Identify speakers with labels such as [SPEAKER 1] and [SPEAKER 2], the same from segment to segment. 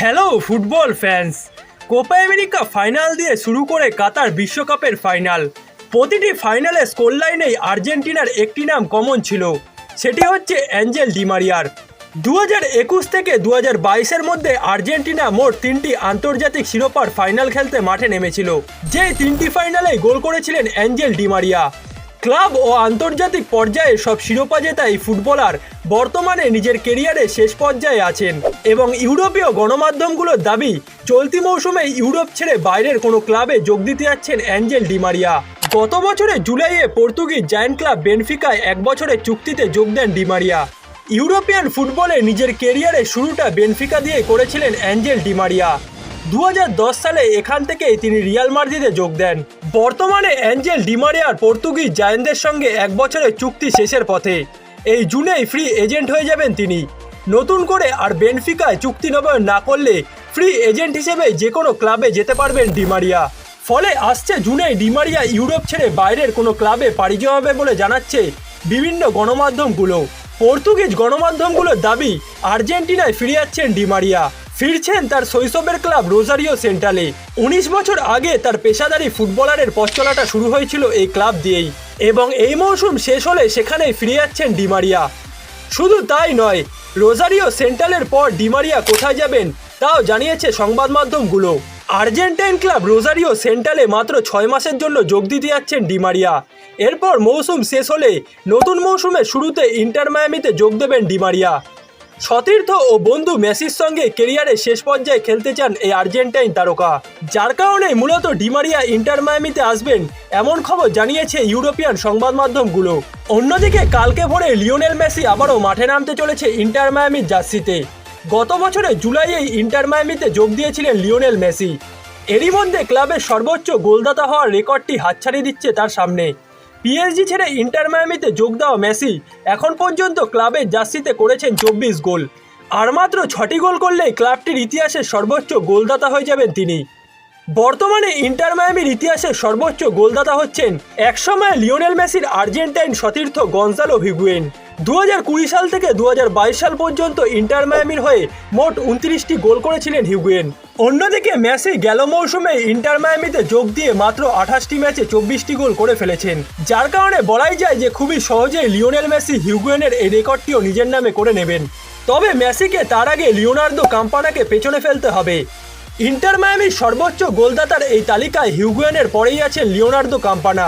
[SPEAKER 1] Hello football fans Copa America final দিয়ে শুরু করে কাতার বিশ্বকাপের ফাইনাল প্রতিটি ফাইনালে স্কোর লাইনেই আর্জেন্টিনার একটি নাম কমন ছিল। সেটি হচ্ছে অ্যাঞ্জেল ডিমারিয়ার দু হাজার একুশ থেকে দু হাজার বাইশের মধ্যে আর্জেন্টিনা মোট তিনটি আন্তর্জাতিক শিরোপার ফাইনাল খেলতে মাঠে নেমেছিল। যে তিনটি ফাইনালেই গোল করেছিলেন অ্যাঞ্জেল ডিমারিয়া ক্লাব ও আন্তর্জাতিক পর্যায়ে সব শিরোপা জেতা এই ফুটবলার। বর্তমানে নিজের কেরিয়ারে শেষ পর্যায়ে আছেন এবং ইউরোপীয় গণমাধ্যমগুলোর দাবি, চলতি মৌসুমে ইউরোপ ছেড়ে বাইরের কোনো ক্লাবে যোগ দিতে যাচ্ছেন অ্যাঞ্জেল ডিমারিয়া গত বছরে জুলাইয়ে পর্তুগিজ জায়ান্ট ক্লাব বেনফিকায় এক বছরের চুক্তিতে যোগ দেন ডিমারিয়া ইউরোপিয়ান ফুটবলে নিজের কেরিয়ারে শুরুটা বেনফিকা দিয়ে করেছিলেন অ্যাঞ্জেল ডিমারিয়া দু হাজার দশ সালে এখান থেকেই তিনি রিয়াল মাদ্রিদে যোগ দেন। বর্তমানে অ্যাঞ্জেল ডিমারিয়ার পর্তুগিজ জায়েন্টদের সঙ্গে এক বছরের চুক্তি শেষের পথে। এই জুনেই ফ্রি এজেন্ট হয়ে যাবেন তিনি। নতুন করে আর বেনফিকায় চুক্তি নবায়ন না করলে ফ্রি এজেন্ট হিসেবে যে কোনো ক্লাবে যেতে পারবেন ডিমারিয়া ফলে আসছে জুনেই ডিমারিয়া ইউরোপ ছেড়ে বাইরের কোনো ক্লাবে পাড়ি জমাবে বলে জানাচ্ছে বিভিন্ন গণমাধ্যমগুলো। পর্তুগিজ গণমাধ্যমগুলোর দাবি, আর্জেন্টিনায় ফিরে যাচ্ছেন ডিমারিয়া ফিরছেন তার শৈশবের ক্লাব রোজারিও সেন্ট্রালে। উনিশ বছর আগে তার পেশাদারি ফুটবলারের পথ চলাটা শুরু হয়েছিল এই ক্লাব দিয়েই এবং এই মৌসুম শেষ হলে সেখানেই ফিরে যাচ্ছেন ডিমারিয়া শুধু তাই নয়, রোজারিও সেন্ট্রালের পর ডিমারিয়া কোথায় যাবেন তাও জানিয়েছে সংবাদ মাধ্যমগুলো। আর্জেন্টাইন ক্লাব রোজারিও সেন্ট্রালে মাত্র ছয় মাসের জন্য যোগ দিতে যাচ্ছেন ডিমারিয়া এরপর মৌসুম শেষ হলে নতুন মৌসুমের শুরুতে ইন্টার মায়ামিতে যোগ দেবেন ডিমারিয়া সতীর্থ ও বন্ধু মেসির সঙ্গে কেরিয়ারের শেষ পর্যায়ে খেলতে চান এই আর্জেন্টাইন তারকা। যার কারণে মূলত ডিমারিয়া ইন্টার মায়ামিতে আসবেন, এমন খবর জানিয়েছে ইউরোপিয়ান সংবাদ মাধ্যমগুলো। অন্যদিকে কালকে ভোরে লিওনেল মেসি আবারও মাঠে নামতে চলেছে ইন্টার মায়ামির জার্সিতে। গত বছরে জুলাইয়েই ইন্টার মায়ামিতে যোগ দিয়েছিলেন লিওনেল মেসি। এরই মধ্যে ক্লাবের সর্বোচ্চ গোলদাতা হওয়ার রেকর্ডটি হাতছাড়ি দিচ্ছে তার সামনে। পিএসজি ছেড়ে ইন্টার মায়ামিতে যোগ দেওয়া মেসি এখন পর্যন্ত ক্লাবের জার্সিতে করেছেন চব্বিশ গোল। আর মাত্র ছটি গোল করলেই ক্লাবটির ইতিহাসে সর্বোচ্চ গোলদাতা হয়ে যাবেন তিনি। বর্তমানে ইন্টার মায়ামির ইতিহাসের সর্বোচ্চ গোলদাতা হচ্ছেন একসময় লিওনেল মেসির আর্জেন্টাইন সতীর্থ গনজালো হিগুয়েন দু হাজার কুড়ি সাল থেকে দু হাজার বাইশ সাল পর্যন্ত ইন্টার মায়ামির হয়ে মোট উনত্রিশটি গোল করেছিলেন হিগুয়েন অন্যদিকে মেসি গেল মৌসুমে ইন্টার মায়ামিতে যোগ দিয়ে মাত্র আঠাশটি ম্যাচে চব্বিশটি গোল করে ফেলেছেন। যার কারণে বলাই যায় যে খুবই সহজেই লিওনেল মেসি হিউগুয়েনের এই রেকর্ডটিও নিজের নামে করে নেবেন। তবে মেসিকে তার আগে লিওনার্দো কাম্পানাকে পেছনে ফেলতে হবে। ইন্টার মায়ামির সর্বোচ্চ গোলদাতার এই তালিকায় হিউগুয়েনের পরেই আছে লিওনার্দো কাম্পানা।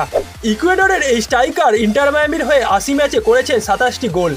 [SPEAKER 1] ইকুয়েডরের এই স্ট্রাইকার ইন্টার মায়ামির হয়ে আশি ম্যাচে করেছেন সাতাশটি গোল।